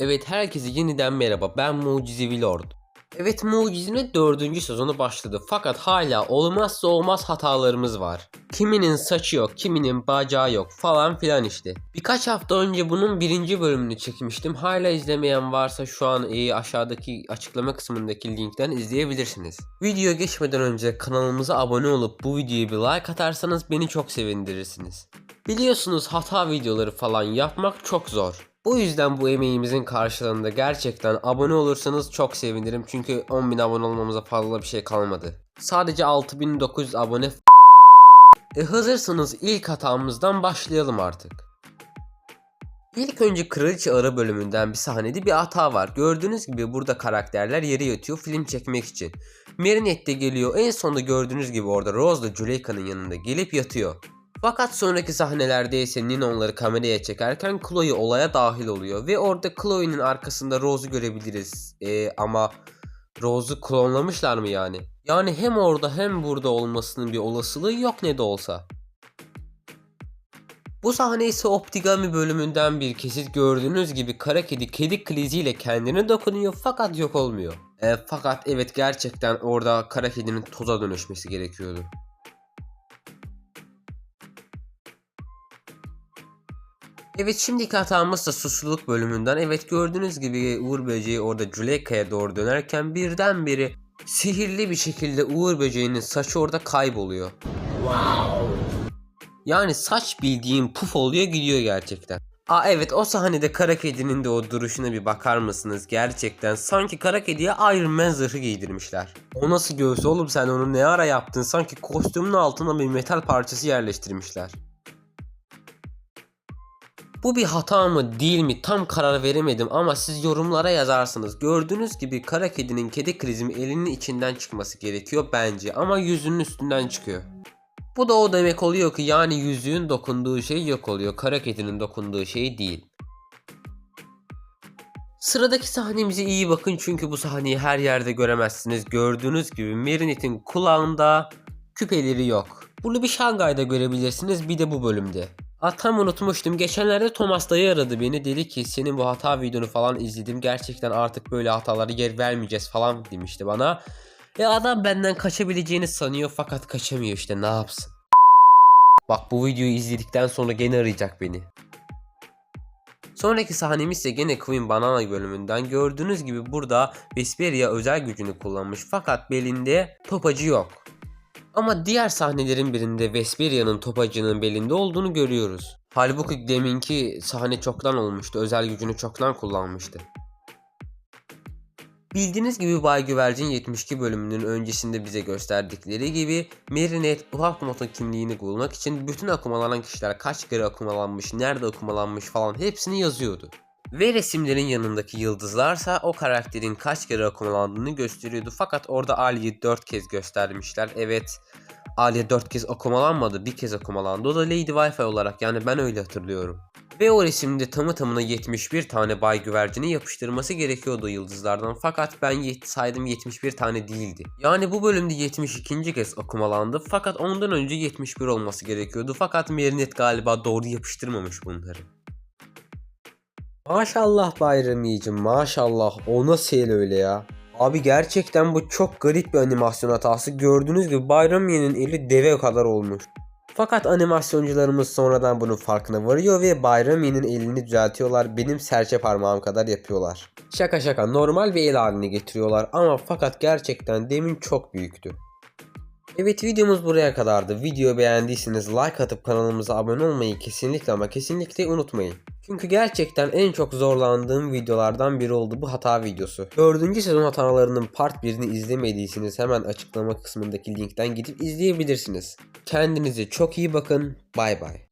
Evet herkese yeniden merhaba ben Mucizevi Lord. Evet Mucize'nin dördüncü sezonu başladı fakat hala olmazsa olmaz hatalarımız var. Kiminin saçı yok, kiminin bacağı yok falan filan işte. Birkaç hafta önce bunun birinci bölümünü çekmiştim. Hala izlemeyen varsa şu an e, aşağıdaki açıklama kısmındaki linkten izleyebilirsiniz. Videoya geçmeden önce kanalımıza abone olup bu videoya bir like atarsanız beni çok sevindirirsiniz. Biliyorsunuz hata videoları falan yapmak çok zor. Bu yüzden bu emeğimizin karşılığında gerçekten abone olursanız çok sevinirim. Çünkü 10.000 abone olmamıza fazla bir şey kalmadı. Sadece 6900 abone e hazırsanız ilk hatamızdan başlayalım artık. İlk önce Kraliçe Arı bölümünden bir sahnede bir hata var. Gördüğünüz gibi burada karakterler yere yatıyor film çekmek için. Marinette geliyor. En sonunda gördüğünüz gibi orada Rose da Juleika'nın yanında gelip yatıyor. Fakat sonraki sahnelerde ise Nina onları kameraya çekerken Chloe olaya dahil oluyor ve orada Chloe'nin arkasında Rose'u görebiliriz. Ee, ama Rose'u klonlamışlar mı yani? Yani hem orada hem burada olmasının bir olasılığı yok ne de olsa. Bu sahne ise Optigami bölümünden bir kesit gördüğünüz gibi kara kedi kedi kriziyle kendine dokunuyor fakat yok olmuyor. E, fakat evet gerçekten orada kara kedinin toza dönüşmesi gerekiyordu. Evet şimdiki hatamız da suçluluk bölümünden. Evet gördüğünüz gibi Uğur Böceği orada Juleika'ya doğru dönerken birdenbire sihirli bir şekilde Uğur Böceği'nin saçı orada kayboluyor. Yani saç bildiğim puf oluyor gidiyor gerçekten. Aa evet o sahnede kara kedinin de o duruşuna bir bakar mısınız? Gerçekten sanki kara kediye Iron Man zırhı giydirmişler. O nasıl göğsü oğlum sen onu ne ara yaptın? Sanki kostümün altına bir metal parçası yerleştirmişler. Bu bir hata mı değil mi tam karar veremedim ama siz yorumlara yazarsınız. Gördüğünüz gibi kara kedinin kedi krizmi elinin içinden çıkması gerekiyor bence ama yüzünün üstünden çıkıyor. Bu da o demek oluyor ki yani yüzüğün dokunduğu şey yok oluyor. Kara kedinin dokunduğu şey değil. Sıradaki sahnemize iyi bakın çünkü bu sahneyi her yerde göremezsiniz. Gördüğünüz gibi Marinette'in kulağında küpeleri yok. Bunu bir Şangay'da görebilirsiniz bir de bu bölümde. Aa, tam unutmuştum. Geçenlerde Thomas dayı aradı beni. Dedi ki senin bu hata videonu falan izledim. Gerçekten artık böyle hataları yer vermeyeceğiz falan demişti bana. E adam benden kaçabileceğini sanıyor fakat kaçamıyor işte ne yapsın. Bak bu videoyu izledikten sonra gene arayacak beni. Sonraki sahnemiz ise gene Queen Banana bölümünden. Gördüğünüz gibi burada Vesperia özel gücünü kullanmış fakat belinde topacı yok. Ama diğer sahnelerin birinde Vesperia'nın topacının belinde olduğunu görüyoruz. Halbuki deminki sahne çoktan olmuştu. Özel gücünü çoktan kullanmıştı. Bildiğiniz gibi Bay Güvercin 72 bölümünün öncesinde bize gösterdikleri gibi Marinette ufak modun kimliğini bulmak için bütün akumalanan kişiler kaç kere akumalanmış, nerede akumalanmış falan hepsini yazıyordu. Ve resimlerin yanındaki yıldızlarsa o karakterin kaç kere akumalandığını gösteriyordu. Fakat orada Ali'yi 4 kez göstermişler. Evet Aliye 4 kez akumalanmadı bir kez akumalandı. O da Lady Wi-Fi olarak yani ben öyle hatırlıyorum. Ve o resimde tamı tamına 71 tane Bay Güvercin'i yapıştırması gerekiyordu yıldızlardan. Fakat ben yet- saydım 71 tane değildi. Yani bu bölümde 72. kez akumalandı. Fakat ondan önce 71 olması gerekiyordu. Fakat Marinette galiba doğru yapıştırmamış bunları. Maşallah Bayram Yiğit'im maşallah o nasıl el öyle ya. Abi gerçekten bu çok garip bir animasyon hatası. Gördüğünüz gibi Bayram Yiğit'in eli deve kadar olmuş. Fakat animasyoncularımız sonradan bunun farkına varıyor ve Bayram Yiğit'in elini düzeltiyorlar. Benim serçe parmağım kadar yapıyorlar. Şaka şaka normal bir el haline getiriyorlar ama fakat gerçekten demin çok büyüktü. Evet videomuz buraya kadardı. Video beğendiyseniz like atıp kanalımıza abone olmayı kesinlikle ama kesinlikle unutmayın. Çünkü gerçekten en çok zorlandığım videolardan biri oldu bu hata videosu. Dördüncü sezon hatalarının part 1'ini izlemediyseniz hemen açıklama kısmındaki linkten gidip izleyebilirsiniz. Kendinize çok iyi bakın. Bay bay.